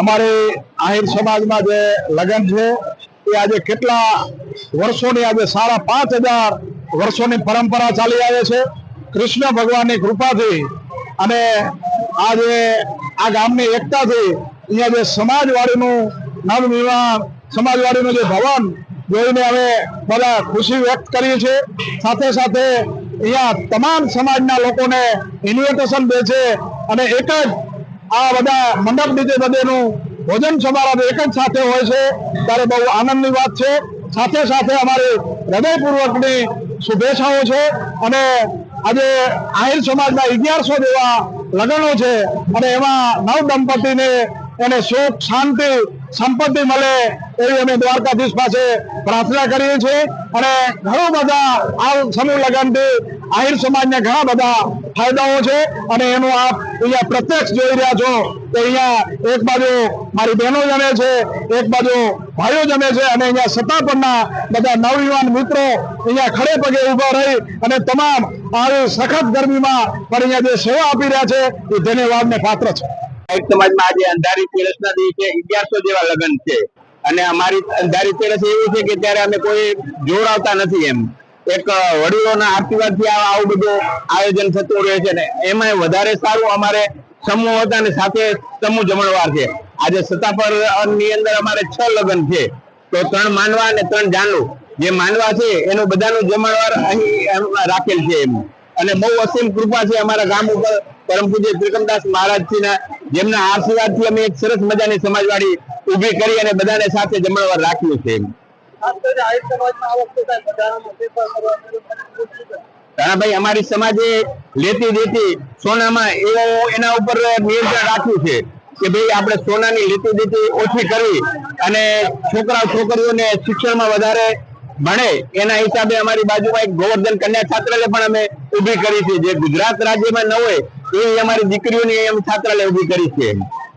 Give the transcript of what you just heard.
અમારે આહિર સમાજમાં જે લગ્ન છે, એ આજે કેટલા વર્ષોની, આજે સાડા પાંચ હજાર વર્ષોની પરંપરા ચાલી આવે છે. કૃષ્ણ ભગવાનની કૃપાથી અને આજે આ ગામની એકતાથી અહીંયા જે સમાજવાડીનું નવનિર્માણ, સમાજવાડીનું જે ભવન જોઈને અમે બધા ખુશી વ્યક્ત કરીએ છીએ. સાથે સાથે અહીંયા તમામ સમાજના લોકોને ઇન્વિટેશન દે છે અને એક જ આ બધા મંડપ બીજે બધેનું ભોજન સમારંભ એક જ સાથે હોય છે. ત્યારે બહુ આનંદની વાત છે. સાથે સાથે અમારી હૃદયપૂર્વકની શુભેચ્છાઓ છે અને આજે આહિર સમાજના અગિયારસો જેવા લગ્નો છે. અને એમાં નવ દંપતીને એને સુખ, શાંતિ, સંપત્તિ મળે એવી અમે દ્વારકાધીશ પાસે પ્રાર્થના કરીએ છીએ. અને ઘણું બધા આ સમૂહ લગ્નથી આહિર સમાજને ઘણા બધા ફાયદાઓ છે. અને એનું આપ અહીંયા પ્રત્યક્ષ જોઈ રહ્યા છો તો અહીંયા એક બાજુ મારી બહેનો જમે છે, એક બાજુ ભાઈઓ જમે છે અને અહીંયા સત્તા પરના બધા નવયુવાન મિત્રો અહીંયા ખડે પગે ઊભા રહી અને તમામ આવી સખત ગરમીમાં પણ અહીંયા જે સેવા આપી રહ્યા છે, એ ધન્યવાદને પાત્ર છે. જેવા લગ્ન છે. અને અમારી અંધારી તેરસ છે કે ત્યારે અમે કોઈ જોર નથી એમ. એક વડીલોના આશીર્વાદથી આવું બધું આયોજન થતું રહે છે ને એમાં વધારે સારું અમારે સમૂહ હતા અને સાથે સમૂહ જમણવાર છે. આજે સત્તાપરની અંદર અમારે છ લગ્ન છે. તો ત્રણ માનવા અને ત્રણ જાનુ જે માનવા છે એનું બધાનું જમણવાર અહીં રાખેલ છે એમ. અને બહુ અસીમ કૃપા છે અમારા ગામ ઉપર. પરમ પૂજ્ય ત્રિકમદાસ મહારાજજી ના જેમના આશીર્વાદથી અમે એક સરસ મજાની સમાજવાડી ઊભી કરી અને બધાને સાથે જમણવાર રાખ્યું છે રાણાભાઈ અમારી સમાજે લેતી દેતી સોનામાં એવો એના ઉપર નિયંત્રણ રાખ્યું છે કે ભાઈ આપણે સોનાની લેતી દેતી ઓછી કરી અને છોકરા છોકરીઓને શિક્ષણમાં વધારે ભણે. એના હિસાબે અમારી બાજુમાં એક ગોવર્ધન કન્યા છાત્રાલય પણ અમે ઊભી કરી છે. જે ગુજરાત રાજ્યમાં ન હોય એવી અમારી દીકરીઓની એમ છાત્રાલય ઊભી કરી છે.